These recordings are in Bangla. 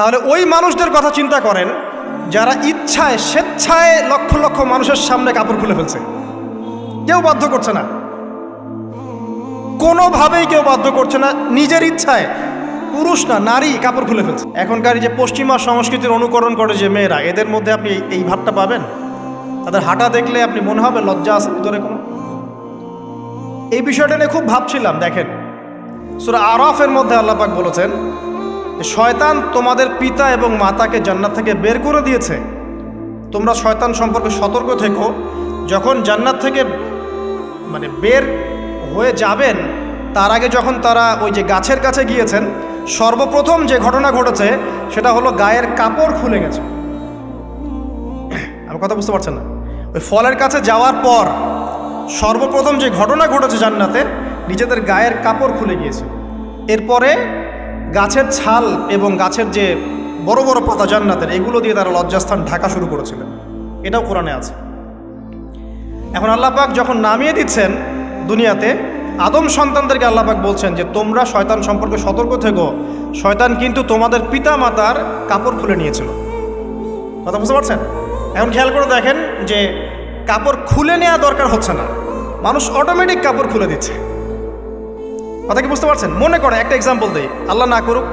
তাহলে ওই মানুষদের কথা চিন্তা করেন যারা ইচ্ছায়, স্বেচ্ছায় লক্ষ লক্ষ মানুষের সামনে কাপড় খুলে ফেলছে। কেউ বাধ্য করছে না। কোনোভাবেই কেউ বাধ্য করছে না। নিজের ইচ্ছায়। পুরুষ না, নারী কাপড় খুলে ফেলছে। এখনকার যে পশ্চিমা সংস্কৃতির অনুকরণ করে যে মেয়েরা, এদের মধ্যে আপনি এই- ভাবটা পাবেন? তাদের হাঁটা দেখলে আপনি মনে হবে লজ্জা আছে ভিতরে কোনো? এই বিষয়টা নিয়ে খুব ভাবছিলাম, দেখেন। সুরা আরফের মধ্যে আল্লাপাক বলেছেন শয়তান তোমাদের পিতা এবং মাতাকে জান্নাত থেকে বের করে দিয়েছে। তোমরা শয়তান সম্পর্কে সতর্ক থেকো। যখন জান্নাত থেকে মানে বের হয়ে যাবেন, তার আগে যখন তারা ওই যে গাছের কাছে গিয়েছেন, সর্বপ্রথম যে ঘটনা ঘটেছে, সেটা হলো গায়ের কাপড় খুলে গেছে। আমি কথা বুঝতে পারছেন না? ওই ফলের কাছে যাওয়ার পর সর্বপ্রথম যে ঘটনা ঘটেছে জান্নাতে, নিজেদের গায়ের কাপড় খুলে গিয়েছে। এরপরে গাছের ছাল এবং গাছের যে বড় বড় পাতা জান্নাতের, এগুলো দিয়ে তারা লজ্জাস্থান ঢাকা শুরু করেছিলেন। এটাও কোরআনে আছে। এখন আল্লাপাক যখন নামিয়ে দিচ্ছেন দুনিয়াতে, আদম সন্তানদেরকে আল্লাপাক বলছেন যে, তোমরা শয়তান সম্পর্কে সতর্ক থেকো। শয়তান কিন্তু তোমাদের পিতা মাতার কাপড় খুলে নিয়েছিল। কথা বুঝতে পারছেন? এখন খেয়াল করে দেখেন যে, কাপড় খুলে নেওয়া দরকার হচ্ছে না। মানুষ অটোমেটিক কাপড় খুলে দিচ্ছে। কথা কি বুঝতে পারছেন? মনে করে একটা এক্সাম্পল দিই। আল্লাহ না করুক।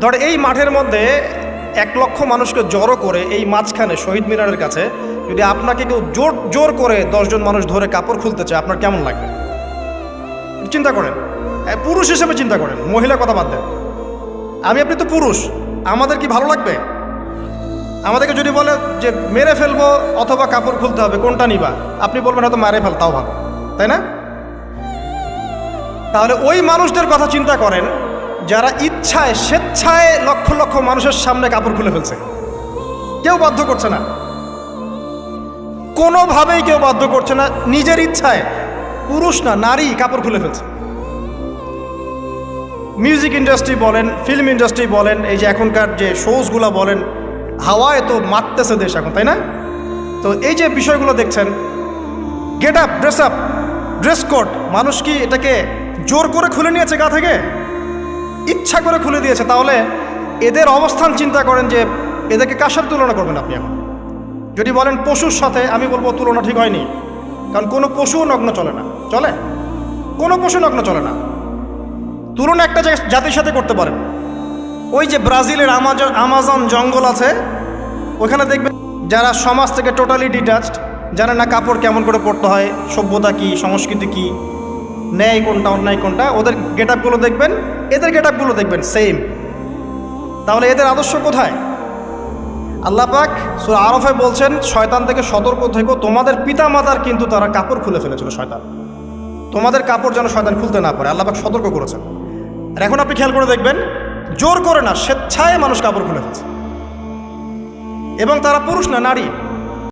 ধর এই মাঠের মধ্যে এক লক্ষ মানুষকে জড়ো করে এই মাঝখানে শহীদ মিনারের কাছে যদি আপনাকে কেউ জোর জোর করে দশজন মানুষ ধরে কাপড় খুলতে চায়, আপনার কেমন লাগবে? চিন্তা করেন। পুরুষ হিসেবে চিন্তা করেন। মহিলা কথা বাদ দেন। আমি, আপনি তো পুরুষ। আমাদের কি ভালো লাগবে? আমাদেরকে যদি বলে যে, মেরে ফেলব অথবা কাপড় খুলতে হবে, কোনটা নিবা? আপনি বলবেন হয়তো, মারে ফেল, তাও ভালো। তাই না? তাহলে ওই মানুষদের কথা চিন্তা করেন যারা ইচ্ছায়, স্বেচ্ছায় লক্ষ লক্ষ মানুষের সামনে কাপড় খুলে ফেলছে। কেউ বাধ্য করছে না। কোনোভাবেই কেউ বাধ্য করছে না। নিজের ইচ্ছায়। পুরুষ না, নারী কাপড় খুলে ফেলছে। মিউজিক ইন্ডাস্ট্রি বলেন ফিল্ম ইন্ডাস্ট্রি বলেন, এই যে এখনকার যে শোজগুলো বলেন, হাওয়ায় তো মারতেছে দেশ এখন, তাই না? তো এই যে বিষয়গুলো দেখছেন get up dress up dress code মানুষ কি এটাকে জোর করে খুলে নিয়েছে গা থেকে? ইচ্ছা করে খুলে দিয়েছে। তাহলে এদের অবস্থান চিন্তা করেন যে এদেরকে কার তুলনা করবেন আপনি এখন? যদি বলেন পশুর সাথে, আমি বলব তুলনা ঠিক হয়নি। কারণ কোনো পশু নগ্ন চলে না। চলে? কোনো পশু নগ্ন চলে না। তুলনা একটা জাতির সাথে করতে পারেন। ওই যে ব্রাজিলের আমাজন আমাজন জঙ্গল আছে, ওখানে দেখবেন যারা সমাজ থেকে টোটালি ডিটাচড জানে না কাপড় কেমন করে পরতে হয়, সভ্যতা কি, সংস্কৃতি কি। ন্যায় কোনটা, অন্যায় কোনটা, ওদের গেট আপগুলো দেখবেন, এদের গেট আপগুলো দেখবেন সেম তাহলে এদের আদর্শ কোথায়? আল্লাহ পাক সুরা আরফে বলছেন, শয়তান থেকে সতর্ক থেকো, তোমাদের পিতা মাতার কিন্তু তারা কাপড় খুলে ফেলেছিল, শয়তান। তোমাদের কাপড় যেন শয়তান খুলতে না পারে, আল্লাহ পাক সতর্ক করেছেন। আর এখন আপনি খেয়াল করে দেখবেন, জোর করে না, স্বেচ্ছায় মানুষ কাপড় খুলে ফেলছে। এবং তারা পুরুষ না, নারী।